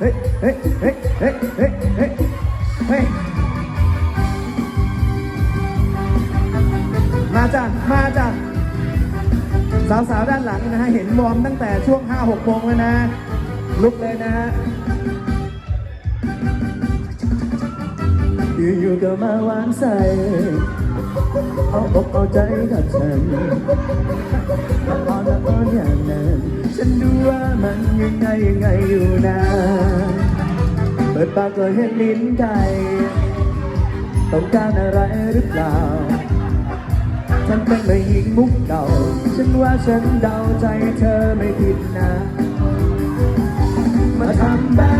เฮ้ยเฮ้ยเฮ้ยเฮ้ยเฮ้ยเฮ้ยเฮ้ยมาจ้ะมาจ้ะสาวๆด้านหลังนะฮะเห็นวอร์มตั้งแต่ช่วง 5-6โมงแล้วนะ ลุกเลยนะฮะอยู่ๆก็มาวางใส่เอาอกเอาใจกับฉัน ฉันดูว่ามันยังไงยังไงอยู่นะเปิดปากก็เห็นลิ้นไก่ต้องการอะไรหรือเปล่าฉันเป็นไม่หญิงมุกเก่า ฉันว่าฉันเดาใจเธอไม่ผิดนะ มาทำแบบ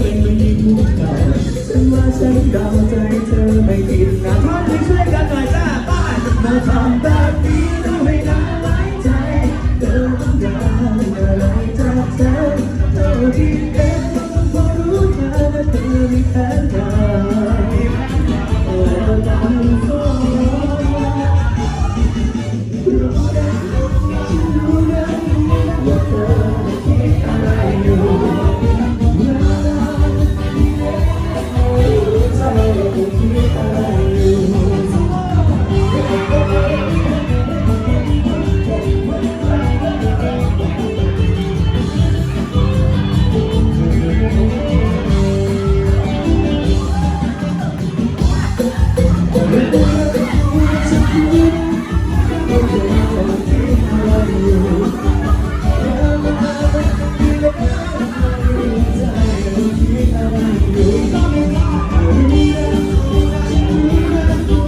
เราเป็นผู้หญิงมุกเก่าฉันว่าฉันเดาใจเธอ